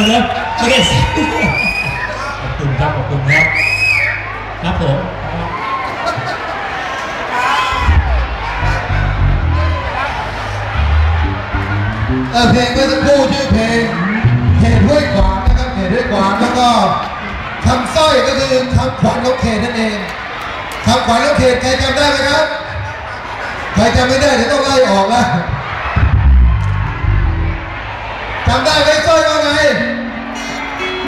นึ่งเลยโอเคขอบคุณครับขอบคุณครับครับผมเออเพลงเมื่อสักครู่ชื่อเพลงเหตุด้วยขวานนะครับเหตุด้วยขวานแล้วก็คำสร้อยก็คือคำขวัญของเขตนั่นเองคำขวัญของเขตใครจำได้ไหมครับ ใครจำไม่ได้เดี๋ยวต้องไล่ออกนะ